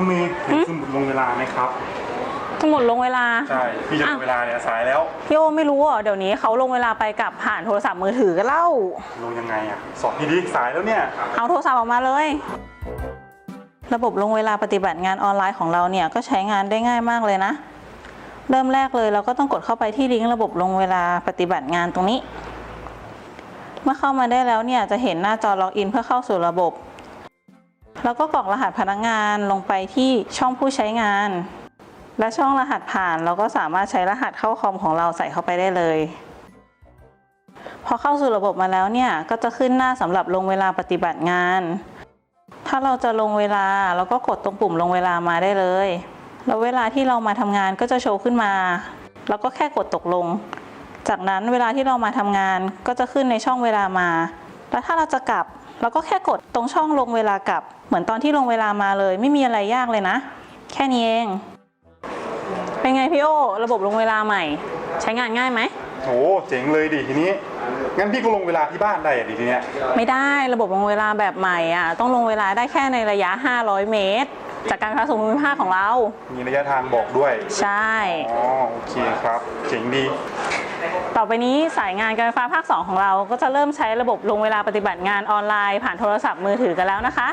น้องเมย์เห็นสมุดลงเวลาไหมครับ สมุดลงเวลา ใช่พี่จะลงเวลาเนี่ยสายแล้ว โยไม่รู้อะเดี๋ยวนี้เขาลงเวลาไปกับผ่านโทรศัพท์มือถือกันเล่า ลงยังไงอะสอบพี่ดิสายแล้วเนี่ย เอาโทรศัพท์ออกมาเลย ระบบลงเวลาปฏิบัติงานออนไลน์ของเราเนี่ยก็ใช้งานได้ง่ายมากเลยนะ เริ่มแรกเลยเราก็ต้องกดเข้าไปที่ลิงก์ระบบลงเวลาปฏิบัติงานตรงนี้ เมื่อเข้ามาได้แล้วเนี่ยจะเห็นหน้าจอล็อกอินเพื่อเข้าสู่ระบบ แล้วก็กรอกรหัสพนักงานลงไปที่ช่องผู้ใช้งาน และช่องรหัสผ่านเราก็สามารถใช้รหัสเข้าคอมของเราใส่เข้าไปได้เลย พอเข้าสู่ระบบมาแล้วเนี่ยก็จะขึ้นหน้าสำหรับลงเวลาปฏิบัติงาน ถ้าเราจะลงเวลาเราก็กดตรงปุ่มลงเวลามาได้เลย แล้วเวลาที่เรามาทำงานก็จะโชว์ขึ้นมาเราก็แค่กดตกลง จากนั้นเวลาที่เรามาทำงานก็จะขึ้นในช่องเวลามา แล้วถ้าเราจะกลับ เราก็แค่กดตรงช่องลงเวลากลับ เหมือนตอนที่ลงเวลามาเลย ไม่มีอะไรยากเลยนะ แค่นี้เอง เป็นไงพี่โอ ระบบลงเวลาใหม่ ใช้งานง่ายไหมโหเจ๋งเลยดิทีนี้ งั้นพี่ก็ลงเวลาที่บ้านได้อะดิทีเนี้ยไม่ได้ระบบลงเวลาแบบใหม่อะต้องลงเวลาได้แค่ในระยะ 500 เมตร จากการไฟฟ้าส่วนภูมิภาคของเรา มีระยะทางบอกด้วย ใช่ อ๋อ โอเคครับ เจ๋งดี ต่อไปนี้สายงานการไฟฟ้าภาค 2 ของเราก็จะเริ่มใช้ระบบลงเวลาปฏิบัติงานออนไลน์ผ่านโทรศัพท์มือถือกันแล้วนะคะ